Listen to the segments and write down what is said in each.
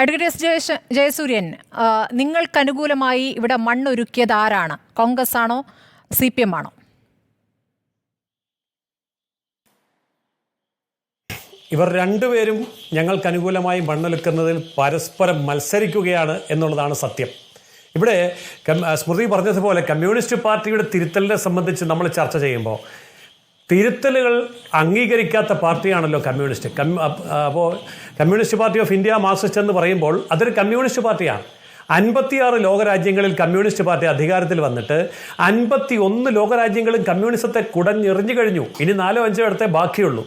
Advocate ജയശ Jayasuryan നിങ്ങൾക്ക് അനുകൂലമായി ഇവിടെ മണ്ണൊരുക്കിയത് ആരാണ്? കോൺഗ്രസ് ആണോ സി പി എം ആണോ ഇവർ രണ്ടുപേരും ഞങ്ങൾക്ക് അനുകൂലമായി മണ്ണൊലുക്കുന്നതിൽ പരസ്പരം മത്സരിക്കുകയാണ് എന്നുള്ളതാണ് സത്യം. ഇവിടെ സ്മൃതി പറഞ്ഞതുപോലെ കമ്മ്യൂണിസ്റ്റ് പാർട്ടിയുടെ തിരുത്തലിനെ സംബന്ധിച്ച് നമ്മൾ ചർച്ച ചെയ്യുമ്പോൾ തിരുത്തലുകൾ അംഗീകരിക്കാത്ത പാർട്ടിയാണല്ലോ കമ്മ്യൂണിസ്റ്റ്. അപ്പോൾ communist party of India marxist എന്ന് പറയുമ്പോൾ അതൊരു കമ്മ്യൂണിസ്റ്റ് പാർട്ടിയാണ്. അൻപത്തിയാറ് ലോകരാജ്യങ്ങളിൽ കമ്മ്യൂണിസ്റ്റ് പാർട്ടി അധികാരത്തിൽ വന്നിട്ട് അൻപത്തി ഒന്ന് ലോകരാജ്യങ്ങളും കമ്മ്യൂണിസത്തെ കുടഞ്ഞെറിഞ്ഞു കഴിഞ്ഞു. ഇനി നാലോ അഞ്ചോ ഇടത്തെ ബാക്കിയുള്ളൂ.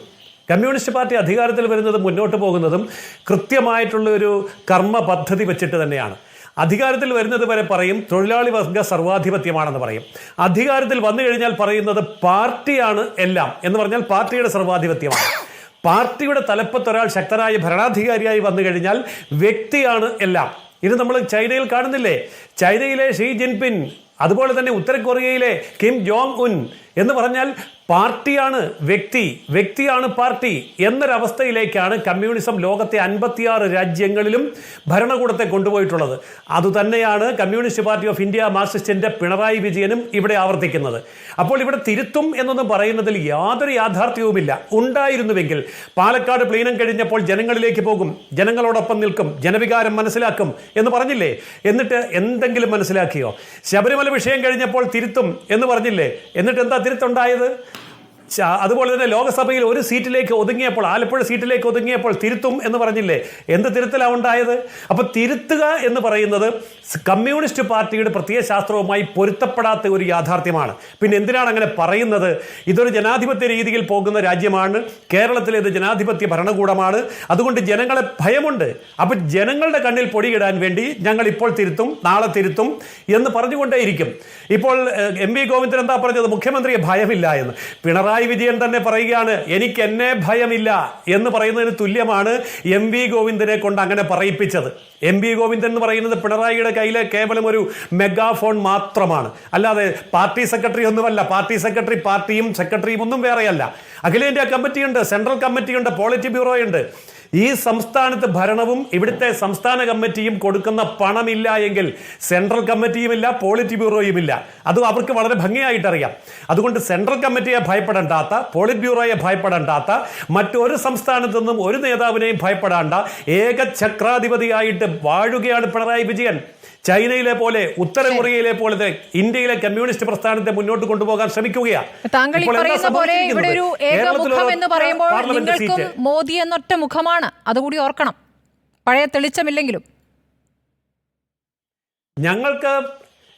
കമ്മ്യൂണിസ്റ്റ് പാർട്ടി അധികാരത്തിൽ വരുന്നതും മുന്നോട്ട് പോകുന്നതും കൃത്യമായിട്ടുള്ള ഒരു കർമ്മ പദ്ധതി വെച്ചിട്ട് തന്നെയാണ്. അധികാരത്തിൽ വരുന്നത് വരെ പറയും തൊഴിലാളി വർഗ സർവാധിപത്യമാണെന്ന് പറയും. അധികാരത്തിൽ വന്നു കഴിഞ്ഞാൽ പറയുന്നത് പാർട്ടിയാണ് എല്ലാം എന്ന് പറഞ്ഞാൽ പാർട്ടിയുടെ സർവാധിപത്യമാണ്. പാർട്ടിയുടെ തലപ്പത്ത് ഒരാൾ ശക്തനായ ഭരണാധികാരിയായി വന്നു കഴിഞ്ഞാൽ വ്യക്തിയാണ് എല്ലാം. ഇത് നമ്മൾ ചൈനയിൽ കാണുന്നില്ലേ? ചൈനയിലെ ഷീ ജിൻപിൻ അതുപോലെ തന്നെ ഉത്തര കൊറിയയിലെ കിം ജോങ് ഉൻ എന്ന് പറഞ്ഞാൽ പാർട്ടിയാണ് വ്യക്തി വ്യക്തിയാണ് പാർട്ടി എന്നൊരവസ്ഥയിലേക്കാണ് കമ്മ്യൂണിസം ലോകത്തെ അൻപത്തിയാറ് രാജ്യങ്ങളിലും ഭരണകൂടത്തെ കൊണ്ടുപോയിട്ടുള്ളത്. അതുതന്നെയാണ് കമ്മ്യൂണിസ്റ്റ് പാർട്ടി ഓഫ് ഇന്ത്യ മാർക്സിസ്റ്റിന്റെ പിണറായി വിജയനും ഇവിടെ ആവർത്തിക്കുന്നത്. അപ്പോൾ ഇവിടെ തിരുത്തും എന്നൊന്നും പറയുന്നതിൽ യാതൊരു യാഥാർത്ഥ്യവുമില്ല. ഉണ്ടായിരുന്നുവെങ്കിൽ പാലക്കാട് പ്ലീനം കഴിഞ്ഞപ്പോൾ ജനങ്ങളിലേക്ക് പോകും ജനങ്ങളോടൊപ്പം നിൽക്കും ജനവികാരം മനസ്സിലാക്കും എന്ന് പറഞ്ഞില്ലേ? എന്നിട്ട് എന്തെങ്കിലും മനസ്സിലാക്കിയോ? ശബരിമല വിഷയം കഴിഞ്ഞപ്പോൾ തിരുത്തും എന്ന് പറഞ്ഞില്ലേ? എന്നിട്ട് എന്താ തിരുത്തുണ്ടായത്? അതുപോലെ തന്നെ ലോകസഭയിൽ ഒരു സീറ്റിലേക്ക് ഒതുങ്ങിയപ്പോൾ ആലപ്പുഴ സീറ്റിലേക്ക് ഒതുങ്ങിയപ്പോൾ തിരുത്തും എന്ന് പറഞ്ഞില്ലേ? എന്ത് തിരുത്തലാണ് ഉണ്ടായത്? അപ്പൊ തിരുത്തുക എന്ന് പറയുന്നത് കമ്മ്യൂണിസ്റ്റ് പാർട്ടിയുടെ പ്രത്യയ ശാസ്ത്രവുമായി പൊരുത്തപ്പെടാത്ത ഒരു യാഥാർത്ഥ്യമാണ്. പിന്നെ എന്തിനാണ് അങ്ങനെ പറയുന്നത്? ഇതൊരു ജനാധിപത്യ രീതിയിൽ പോകുന്ന രാജ്യമാണ്. കേരളത്തിലേത് ജനാധിപത്യ ഭരണകൂടമാണ്. അതുകൊണ്ട് ജനങ്ങളെ ഭയമുണ്ട്. അപ്പൊ ജനങ്ങളുടെ കണ്ണിൽ പൊടിയിടാൻ വേണ്ടി ഞങ്ങൾ ഇപ്പോൾ തിരുത്തും നാളെ തിരുത്തും എന്ന് പറഞ്ഞുകൊണ്ടേയിരിക്കും. ഇപ്പോൾ എം വി ഗോവിന്ദൻ എന്താ പറഞ്ഞത്? മുഖ്യമന്ത്രിയെ ഭയമില്ല എന്ന്. പിണറായി വിജയൻ തന്നെ പറയുകയാണ് എനിക്ക് എന്നെ ഭയമില്ല എന്ന് പറയുന്നതിന് തുല്യമാണ് എം വി ഗോവിന്ദനെ കൊണ്ട് അങ്ങനെ പറയിപ്പിച്ചത്. എം വി ഗോവിന്ദൻ എന്ന് പറയുന്നത് പിണറായിയുടെ കയ്യിലെ കേവലം ഒരു മെഗാഫോൺ മാത്രമാണ്. അല്ലാതെ പാർട്ടി സെക്രട്ടറി ഒന്നുമല്ല പാർട്ടി സെക്രട്ടറി പാർട്ടിയും സെക്രട്ടറിയും ഒന്നും വേറെയല്ല. അഖിലേന്ത്യാ കമ്മിറ്റിയുണ്ട് സെൻട്രൽ കമ്മിറ്റിയുണ്ട് പോളിറ്റി ബ്യൂറോ ഉണ്ട് ഈ സംസ്ഥാനത്ത് ഭരണവും ഇവിടുത്തെ സംസ്ഥാന കമ്മിറ്റിയും കൊടുക്കുന്ന പണമില്ല എങ്കിൽ സെൻട്രൽ കമ്മിറ്റിയുമില്ല പോളിറ്റ് ബ്യൂറോയുമില്ല. അതും അവർക്ക് വളരെ ഭംഗിയായിട്ട് അറിയാം അതുകൊണ്ട് സെൻട്രൽ കമ്മിറ്റിയെ ഭയപ്പെടേണ്ടാത്ത പോളിറ്റ് ബ്യൂറോയെ ഭയപ്പെടേണ്ടാത്ത മറ്റൊരു സംസ്ഥാനത്തു നിന്നും ഒരു നേതാവിനെയും ഭയപ്പെടാണ്ട ഏക ചക്രാധിപതിയായിട്ട് വാഴുകയാണ് പിണറായി വിജയൻ. ചൈനയിലെ പോലെ ഉത്തര കൊറിയയിലെ പോലെ ഇന്ത്യയിലെ കമ്മ്യൂണിസ്റ്റ് പ്രസ്ഥാനത്തെ മുന്നോട്ട് കൊണ്ടുപോകാൻ ശ്രമിക്കുകയാണ് താങ്കൾ ഈ പറയുന്ന പോലെ ഇവിടെ ഒരു ഏകമുഖം എന്ന് പറയുമ്പോൾ നിങ്ങൾക്കും മോദി എന്നൊറ്റ മുഖമാണ്. അതുകൂടി ഓർക്കണം. പഴയ തെളിച്ചമില്ലെങ്കിലും. ഞങ്ങൾക്ക്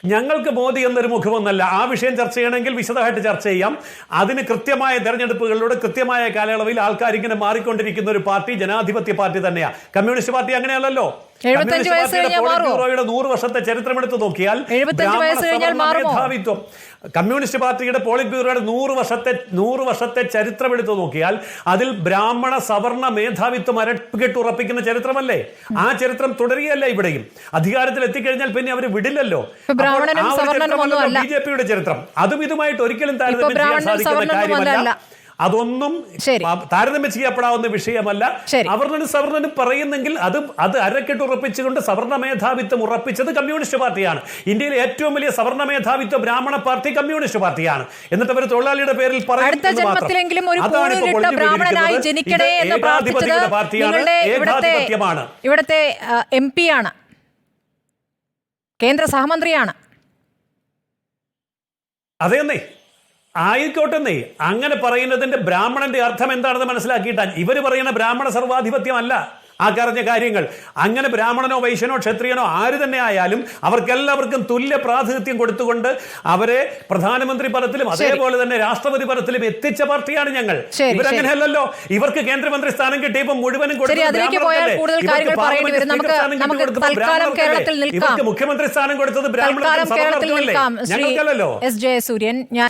ഞങ്ങൾക്ക് മോദി എന്നൊരു മുഖമൊന്നല്ല. ആ വിഷയം ചർച്ച ചെയ്യണമെങ്കിൽ വിശദമായിട്ട് ചർച്ച ചെയ്യാം. അതിന് കൃത്യമായ തെരഞ്ഞെടുപ്പുകളിലൂടെ കൃത്യമായ കാലയളവിൽ ആൾക്കാർ ഇങ്ങനെ മാറിക്കൊണ്ടിരിക്കുന്ന ഒരു പാർട്ടി ജനാധിപത്യ പാർട്ടി തന്നെയാണ് കമ്മ്യൂണിസ്റ്റ് പാർട്ടി അങ്ങനെയല്ലോ 75 കമ്മ്യൂണിസ്റ്റ് വയസ്സ് കഴിഞ്ഞാൽ? ബ്യൂറോയുടെ നൂറ് വർഷത്തെ ചരിത്രം എടുത്തു നോക്കിയാൽ 75 വയസ്സ് കഴിഞ്ഞാൽ മേധാവിത്വം കമ്മ്യൂണിസ്റ്റ് പാർട്ടിയുടെ പോളിറ്റ് ബ്യൂറോയുടെ നൂറ് വർഷത്തെ നൂറ് വർഷത്തെ ചരിത്രം എടുത്തു നോക്കിയാൽ അതിൽ ബ്രാഹ്മണ സവർണ മേധാവിത്വം അരട്ടുറപ്പിക്കുന്ന ചരിത്രമല്ലേ ആ ചരിത്രം തുടരുകയല്ല ഇവിടെയും അധികാരത്തിൽ എത്തിക്കഴിഞ്ഞാൽ പിന്നെ അവർ വിടില്ലല്ലോ. ബി ജെ പിയുടെ ചരിത്രം അതും ഇതുമായിട്ട് ഒരിക്കലും താരതമ്യം ചെയ്യാൻ സാധിക്കുന്ന കാര്യമല്ല. അതൊന്നും. താരതമ്യം ചെയ്യപ്പെടാവുന്ന വിഷയമല്ല. അവർണനും സവർണനും പറയുന്നെങ്കിൽ അത് അത് അരക്കെട്ട് ഉറപ്പിച്ചുകൊണ്ട് സവർണ മേധാവിത്വം ഉറപ്പിച്ചത് കമ്മ്യൂണിസ്റ്റ് പാർട്ടിയാണ്. ഇന്ത്യയിലെ ഏറ്റവും വലിയ സവർണ മേധാവിത്വ ബ്രാഹ്മണ പാർട്ടി കമ്മ്യൂണിസ്റ്റ് പാർട്ടിയാണ്. എന്നിട്ട് അവർ തൊഴിലാളിയുടെ പേരിൽ ഏകാധിപത്യമാണ്. ഇവിടുത്തെ എം പി ആണ് കേന്ദ്ര സഹമന്ത്രിയാണ്. അതെന്നേ ആയിക്കോട്ടെന്നേ. അങ്ങനെ പറയുന്നതിന്റെ ബ്രാഹ്മണന്റെ അർത്ഥം എന്താണെന്ന് മനസ്സിലാക്കിയിട്ടാണ് ഇവർ പറയുന്ന ബ്രാഹ്മണ സർവാധിപത്യമല്ല ആ കറിഞ്ഞ കാര്യങ്ങൾ. അങ്ങനെ ബ്രാഹ്മണനോ വൈശ്യനോ ക്ഷത്രിയനോ ആര് തന്നെ ആയാലും അവർക്കെല്ലാവർക്കും തുല്യ പ്രാതിനിധ്യം കൊടുത്തുകൊണ്ട് അവരെ പ്രധാനമന്ത്രി പദത്തിലും അതേപോലെ തന്നെ രാഷ്ട്രപതി പദത്തിലും എത്തിച്ച പാർട്ടിയാണ് ഞങ്ങൾ. ഇവരങ്ങനെയല്ലോ ഇവർക്ക് കേന്ദ്രമന്ത്രി സ്ഥാനം കിട്ടിയപ്പോൾ മുഴുവനും ഇവർക്ക് മുഖ്യമന്ത്രി സ്ഥാനം കൊടുത്തത് ബ്രാഹ്മണ ഞങ്ങൾക്കല്ലോ എസ് ജയസൂര്യൻ ഞാൻ